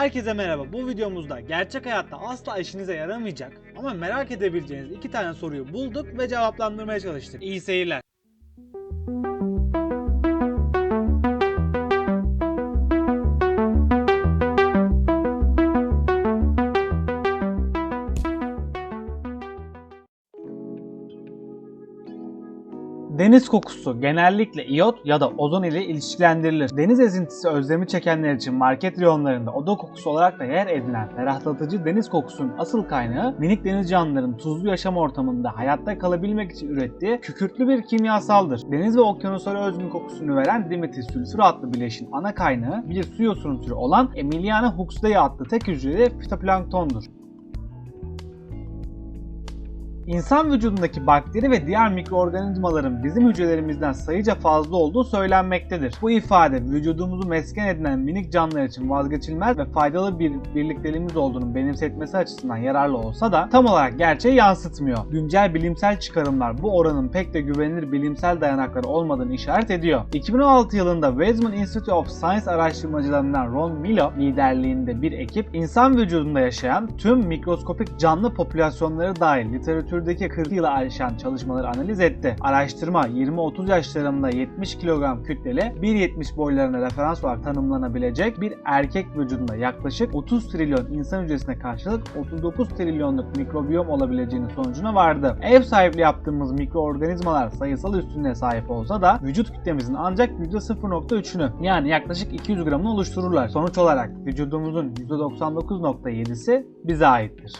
Herkese merhaba. Bu videomuzda gerçek hayatta asla işinize yaramayacak ama merak edebileceğiniz iki tane soruyu bulduk ve cevaplandırmaya çalıştık. İyi seyirler. Deniz kokusu genellikle iyot ya da ozon ile ilişkilendirilir. Deniz ezintisi özlemi çekenler için market reyonlarında oda kokusu olarak da yer edinen ferahlatıcı deniz kokusunun asıl kaynağı minik deniz canlıların tuzlu yaşam ortamında hayatta kalabilmek için ürettiği kükürtlü bir kimyasaldır. Deniz ve okyanuslara özgün kokusunu veren dimetil sülfür adlı bileşin ana kaynağı bir su yosunu türü olan Emiliana huxley adlı tek hücreli fitoplanktondur. İnsan vücudundaki bakteri ve diğer mikroorganizmaların bizim hücrelerimizden sayıca fazla olduğu söylenmektedir. Bu ifade vücudumuzu mesken edinen minik canlılar için vazgeçilmez ve faydalı bir birlikteliğimiz olduğunu benimsetmesi açısından yararlı olsa da tam olarak gerçeği yansıtmıyor. Güncel bilimsel çıkarımlar bu oranın pek de güvenilir bilimsel dayanakları olmadığını işaret ediyor. 2016 yılında Weizmann Institute of Science araştırmacılarından Ron Milo liderliğinde bir ekip insan vücudunda yaşayan tüm mikroskopik canlı popülasyonları dahil literatürdeki 40 yılı aşan çalışmaları analiz etti. Araştırma 20-30 yaşlarında 70 kilogram kütleli 1.70 boylarına referans olarak tanımlanabilecek bir erkek vücudunda yaklaşık 30 trilyon insan hücresine karşılık 39 trilyonluk mikrobiyom olabileceğinin sonucuna vardı. Ev sahipliği yaptığımız mikroorganizmalar sayısal üstünlüğe sahip olsa da vücut kütlemizin ancak %0.3'ünü yani yaklaşık 200 gramını oluştururlar. Sonuç olarak vücudumuzun %99.7'si bize aittir.